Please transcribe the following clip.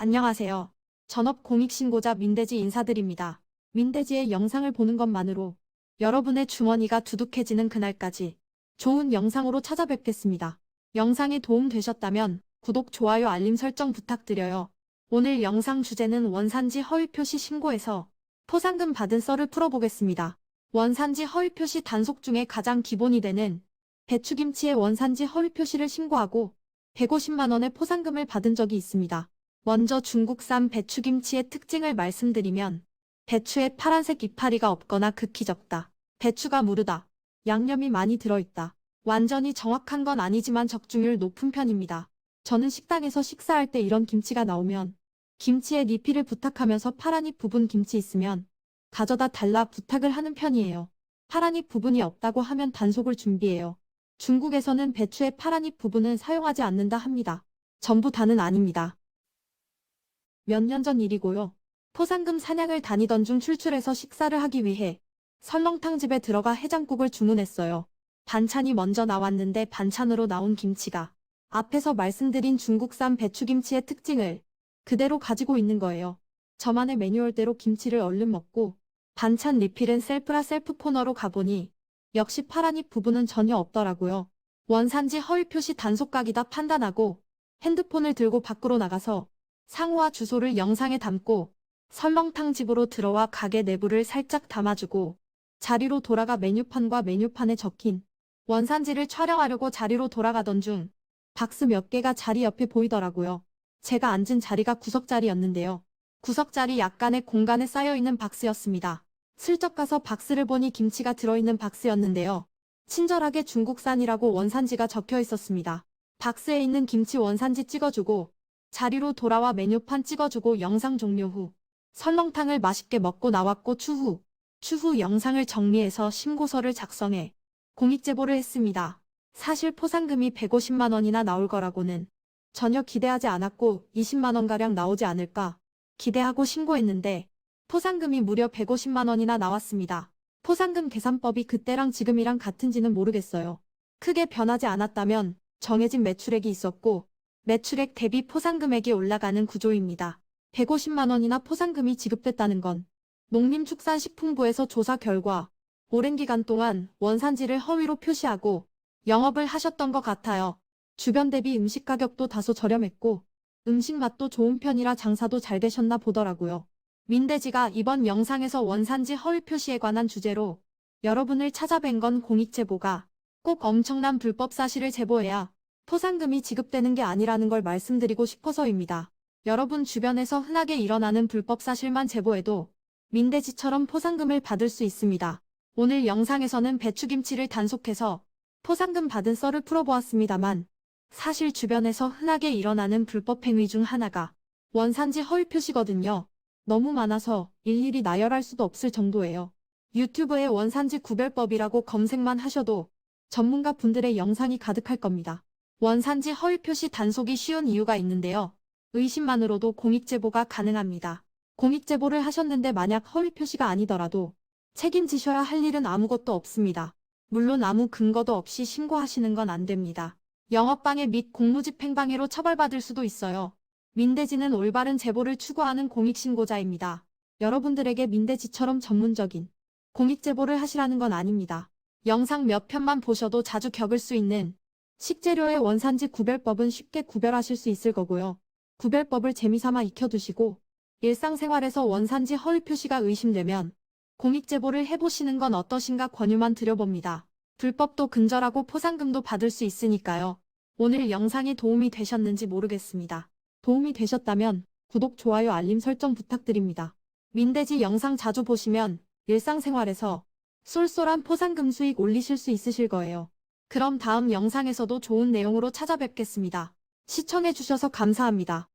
안녕하세요. 전업 공익신고자 민대지 인사드립니다. 민대지의 영상을 보는 것만으로 여러분의 주머니가 두둑해지는 그날까지 좋은 영상으로 찾아뵙겠습니다. 영상이 도움되셨다면 구독, 좋아요, 알림 설정 부탁드려요. 오늘 영상 주제는 원산지 허위 표시 신고에서 포상금 받은 썰을 풀어보겠습니다. 원산지 허위 표시 단속 중에 가장 기본이 되는 배추김치의 원산지 허위 표시를 신고하고 150만 원의 포상금을 받은 적이 있습니다. 먼저 중국산 배추김치의 특징을 말씀드리면 배추에 파란색 이파리가 없거나 극히 적다. 배추가 무르다. 양념이 많이 들어있다. 완전히 정확한 건 아니지만 적중률 높은 편입니다. 저는 식당에서 식사할 때 이런 김치가 나오면 김치에 리필을 부탁하면서 파란잎 부분 김치 있으면 가져다 달라 부탁을 하는 편이에요. 파란잎 부분이 없다고 하면 단속을 준비해요. 중국에서는 배추의 파란잎 부분은 사용하지 않는다 합니다. 전부 다는 아닙니다. 몇 년 전 일이고요. 포상금 사냥을 다니던 중 출출해서 식사를 하기 위해 설렁탕 집에 들어가 해장국을 주문했어요. 반찬이 먼저 나왔는데 반찬으로 나온 김치가 앞에서 말씀드린 중국산 배추김치의 특징을 그대로 가지고 있는 거예요. 저만의 매뉴얼대로 김치를 얼른 먹고 반찬 리필은 셀프라 셀프 코너로 가보니 역시 파란잎 부분은 전혀 없더라고요. 원산지 허위 표시 단속각이다 판단하고 핸드폰을 들고 밖으로 나가서 상호와 주소를 영상에 담고 설렁탕 집으로 들어와 가게 내부를 살짝 담아주고 자리로 돌아가 메뉴판과 메뉴판에 적힌 원산지를 촬영하려고 자리로 돌아가던 중 박스 몇 개가 자리 옆에 보이더라고요. 제가 앉은 자리가 구석자리였는데요. 구석자리 약간의 공간에 쌓여있는 박스였습니다. 슬쩍 가서 박스를 보니 김치가 들어있는 박스였는데요. 친절하게 중국산이라고 원산지가 적혀 있었습니다. 박스에 있는 김치 원산지 찍어주고 자리로 돌아와 메뉴판 찍어주고 영상 종료 후 설렁탕을 맛있게 먹고 나왔고 추후 추후 영상을 정리해서 신고서를 작성해 공익 제보를 했습니다. 사실 포상금이 150만 원이나 나올 거라고는 전혀 기대하지 않았고 20만 원가량 나오지 않을까 기대하고 신고했는데 포상금이 무려 150만 원이나 나왔습니다. 포상금 계산법이 그때랑 지금이랑 같은지는 모르겠어요. 크게 변하지 않았다면 정해진 매출액이 있었고 매출액 대비 포상금액이 올라가는 구조입니다. 150만 원이나 포상금이 지급됐다는 건 농림축산식품부에서 조사 결과 오랜 기간 동안 원산지를 허위로 표시하고 영업을 하셨던 것 같아요. 주변 대비 음식 가격도 다소 저렴했고 음식 맛도 좋은 편이라 장사도 잘 되셨나 보더라고요. 민대지가 이번 영상에서 원산지 허위 표시에 관한 주제로 여러분을 찾아뵌 건 공익제보가 꼭 엄청난 불법 사실을 제보해야 포상금이 지급되는 게 아니라는 걸 말씀드리고 싶어서입니다. 여러분 주변에서 흔하게 일어나는 불법 사실만 제보해도 민대지처럼 포상금을 받을 수 있습니다. 오늘 영상에서는 배추김치를 단속해서 포상금 받은 썰을 풀어보았습니다만 사실 주변에서 흔하게 일어나는 불법 행위 중 하나가 원산지 허위 표시거든요. 너무 많아서 일일이 나열할 수도 없을 정도예요. 유튜브에 원산지 구별법이라고 검색만 하셔도 전문가 분들의 영상이 가득할 겁니다. 원산지 허위 표시 단속이 쉬운 이유가 있는데요. 의심만으로도 공익 제보가 가능합니다. 공익 제보를 하셨는데 만약 허위 표시가 아니더라도 책임지셔야 할 일은 아무것도 없습니다. 물론 아무 근거도 없이 신고하시는 건 안 됩니다. 영업방해 및 공무집행방해로 처벌받을 수도 있어요. 민대지는 올바른 제보를 추구하는 공익신고자입니다. 여러분들에게 민대지처럼 전문적인 공익제보를 하시라는 건 아닙니다. 영상 몇 편만 보셔도 자주 겪을 수 있는 식재료의 원산지 구별법은 쉽게 구별하실 수 있을 거고요. 구별법을 재미삼아 익혀두시고 일상생활에서 원산지 허위 표시가 의심되면 공익제보를 해보시는 건 어떠신가 권유만 드려봅니다. 불법도 근절하고 포상금도 받을 수 있으니까요. 오늘 영상이 도움이 되셨는지 모르겠습니다. 도움이 되셨다면 구독, 좋아요, 알림 설정 부탁드립니다. 민대지 영상 자주 보시면 일상생활에서 쏠쏠한 포상금 수익 올리실 수 있으실 거예요. 그럼 다음 영상에서도 좋은 내용으로 찾아뵙겠습니다. 시청해주셔서 감사합니다.